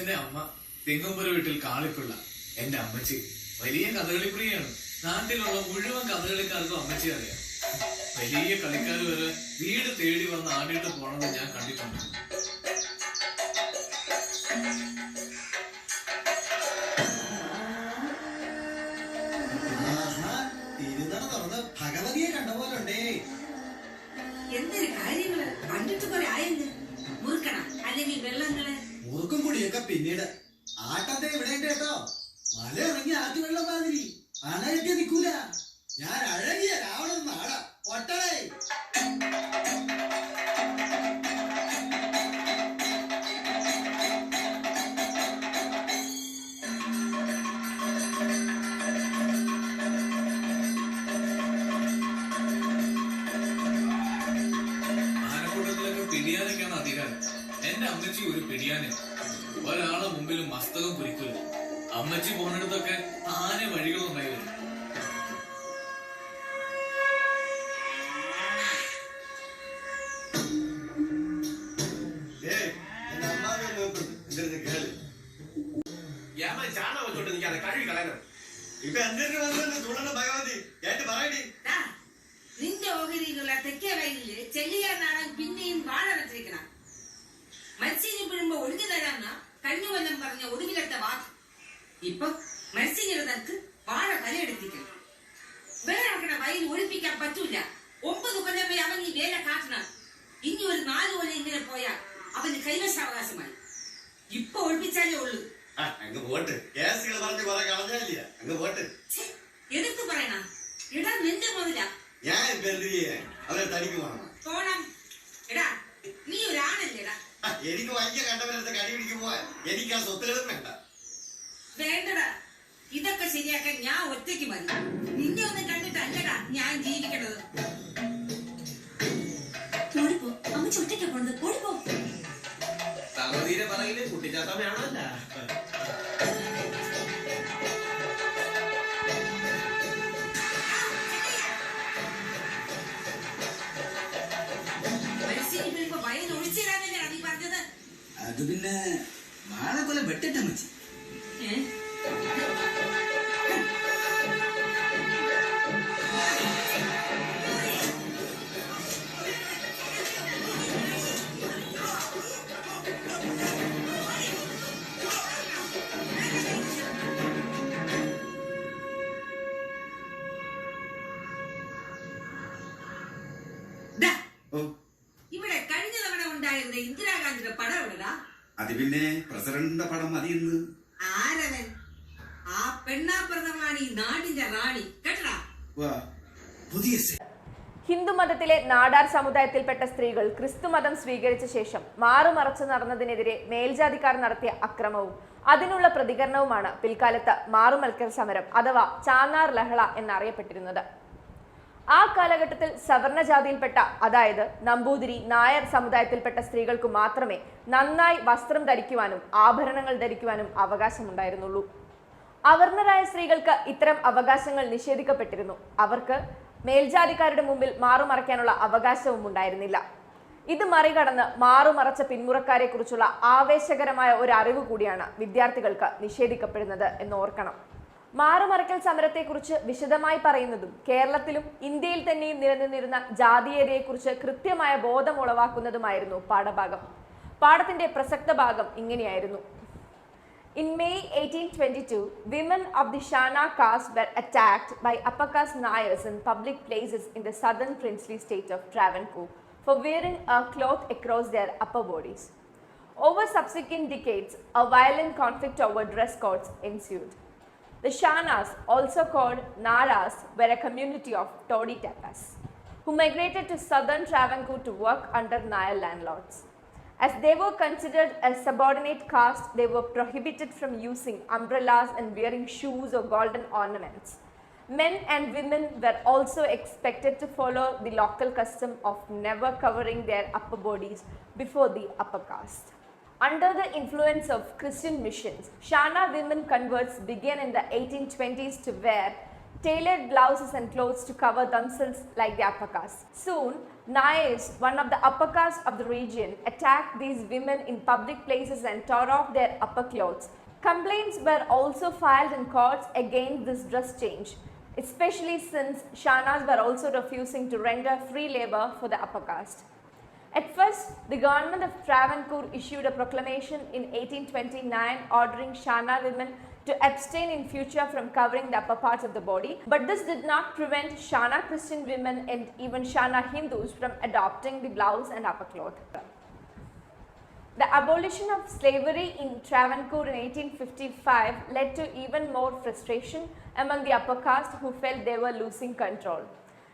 എന്റെ അമ്മ തെങ്ങുമ്പുര വീട്ടിൽ കാളിപ്പിള്ള എന്റെ അമ്മച്ചി. വലിയ കഥകളി പ്രിയാണ് നാട്ടിലുള്ള മുഴുവൻ കഥകളിക്കാർക്കും അമ്മച്ചി അറിയാം. വലിയ കളിക്കാർ വരെ വീട് തേടി വന്ന് ആടിയിട്ട് പോണത് ഞാൻ കണ്ടിട്ടുണ്ട്. ഭഗവതിയെ കണ്ട പോലുണ്ടേ. എന്തൊരു കാര്യങ്ങൾ? കണ്ടിട്ട് കുറെ ആയെന്ന് മുറുക്കണം. അല്ലെങ്കിൽ വെള്ളങ്ങൾ. മുറുക്കും കുടിയൊക്കെ പിന്നീട്. ആട്ടത്തെ ഇവിടെ കേട്ടോ. മല ഇറങ്ങി ആറ്റുവെള്ളം മാതിരി അണയൊക്കെ നിൽക്കൂല ഞാൻ അഴകിയ രാവണൻ നാട. ഒട്ടടേ ആനക്കൂട്ടത്തിലൊക്കെ അധികാരം എന്റെ അമ്മച്ചി ഒരു പിടിയാനെ ഒരാളെ മുമ്പിൽ മസ്തകം കുരിക്കില്ല അമ്മച്ചി പോണടുത്തൊക്കെ ആന വഴികളുണ്ടായിരുന്നു നിന്റെ ഓഹരികളെ നിന്റെ വൈകിൽ ചെല്ലിയ നാടൻ പിന്നെ മത്സ്യം ഒഴിഞ്ഞു തരാന്ന കഴിഞ്ഞു കൊല്ലം പറഞ്ഞ ഒടുവിലത്തെ വാ ഇപ്പൊ മത്സ്യങ്ങൾക്ക് വാഴ കലയെടുത്തിക്കണം വേറെ വയൽ ഒഴിപ്പിക്കാൻ പറ്റൂല. ഒമ്പത് കൊല്ലം വരെ അവൻ ഈ വേല കാട്ടണം ഇനി ഒരു നാല് കൊല്ലം ഇങ്ങനെ പോയാൽ അവന് കൈവശാവകാശമായി. ഇപ്പൊ ഒഴിപ്പിച്ചാലേ ഉള്ളൂ. അങ്ങ് പോട്ട്. കേസുകൾ പറഞ്ഞ് കുറെ കളഞ്ഞില്ല അങ്ങ് പോട്ട്. എടുത്തു പറയണ. ഇടാ നിന്റെ മുതല. ഞാൻ ഇപ്പൊ എന്ത് ചെയ്യാൻ? അവരെ തടിക്ക് പോണം. പോണം. എനിക്ക് വലിയ കണ്ടവരടുത്ത് കടി പിടിക്കുമ്പോ എനിക്ക് ആ സ്വത്തുകളും വേണ്ട. വേണ്ടടാ. ഇതൊക്കെ ശരിയാക്കാൻ ഞാൻ ഒറ്റയ്ക്ക് മതി. നിന്നെ ഒന്ന് കണ്ടിട്ടല്ലടാ ഞാൻ ജീവിക്കണത്. ഓടിപ്പോ അമ്മ ഒറ്റയ്ക്കാ പോണത്. ഓടിപ്പോ സമതീരെ പറയില്ലേ കുട്ടിച്ചാത്തമ്മയാണല്ല അത് പിന്നെ വാഴക്കൊല വെട്ടിട്ടമ്മച്ചി ഏ? ഉണ്ടായിരുന്ന ഇന്ദിരാഗാന്ധിയുടെ പടം എവിടെടാ? അത് പിന്നെ പ്രസിഡന്റിന്റെ പടം മതിയെന്ന് ആരവൻ? ആ പെണ്ണാപ്രദമാണ് ഈ നാടിന്റെ റാണി. കേട്ടടാ? വാ പുതിയ സെ- ഹിന്ദുമതത്തിലെ നാടാർ സമുദായത്തിൽപ്പെട്ട സ്ത്രീകൾ ക്രിസ്തുമതം സ്വീകരിച്ച ശേഷം മാറുമറച്ചു നടന്നതിനെതിരെ മേൽജാതിക്കാർ നടത്തിയ അക്രമവും അതിനുള്ള പ്രതികരണവുമാണ് പിൽക്കാലത്ത് മാറുമൽക്കൽ സമരം അഥവാ ചാന്നാർ ലഹള എന്നറിയപ്പെട്ടിരുന്നത്. ആ കാലഘട്ടത്തിൽ സവർണ ജാതിയിൽപ്പെട്ട അതായത് നമ്പൂതിരി നായർ സമുദായത്തിൽപ്പെട്ട സ്ത്രീകൾക്ക് മാത്രമേ നന്നായി വസ്ത്രം ധരിക്കുവാനും ആഭരണങ്ങൾ ധരിക്കുവാനും അവകാശമുണ്ടായിരുന്നുള്ളൂ. അവർണരായ സ്ത്രീകൾക്ക് ഇത്തരം അവകാശങ്ങൾ നിഷേധിക്കപ്പെട്ടിരുന്നു. അവർക്ക് മേൽജാതിക്കാരുടെ മുമ്പിൽ മാറുമറയ്ക്കാനുള്ള അവകാശവും ഉണ്ടായിരുന്നില്ല. ഇത് മറികടന്ന് മാറുമറച്ച പിന്മുറക്കാരെ കുറിച്ചുള്ള ആവേശകരമായ ഒരു അറിവ് കൂടിയാണ് വിദ്യാർത്ഥികൾക്ക് നിഷേധിക്കപ്പെടുന്നത് എന്ന് ഓർക്കണം. മാറുമറയ്ക്കൽ സമരത്തെക്കുറിച്ച് വിശദമായി പറയുന്നതും കേരളത്തിലും ഇന്ത്യയിൽ തന്നെയും നിലനിന്നിരുന്ന ജാതീയതയെക്കുറിച്ച് കൃത്യമായ ബോധം ഉളവാക്കുന്നതുമായിരുന്നു പാഠഭാഗം പാഠത്തിന്റെ പ്രസക്ത ഭാഗം ഇങ്ങനെയായിരുന്നു In May 1822, women of the Shana caste were attacked by upper caste Nayars in public places in the southern princely state of Travancore for wearing a cloth across their upper bodies. Over subsequent decades, a violent conflict over dress codes ensued. The Shanas, also called Naras, were a community of Todi Tapas who migrated to southern Travancore to work under Nayar landlords. As they were considered a subordinate caste, they were prohibited from using umbrellas and wearing shoes or golden ornaments. Men and women were also expected to follow the local custom of never covering their upper bodies before the upper caste. Under the influence of Christian missions, Shana women converts began in the 1820s to wear tailored blouses and clothes to cover themselves like the upper caste. Soon, Nayars, one of the upper caste of the region, attacked these women in public places and tore off their upper clothes. Complaints were also filed in courts against this dress change, especially since Shanas were also refusing to render free labor for the upper caste. At first, the government of Travancore issued a proclamation in 1829 ordering Shana women to abstain in future from covering the upper parts of the body, but this did not prevent Shana Christian women and even Shana Hindus from adopting the blouse and upper cloth. The abolition of slavery in Travancore in 1855 led to even more frustration among the upper caste who felt they were losing control.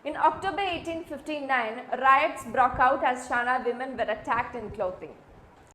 In October 1859, riots broke out as Shana women were attacked in clothing.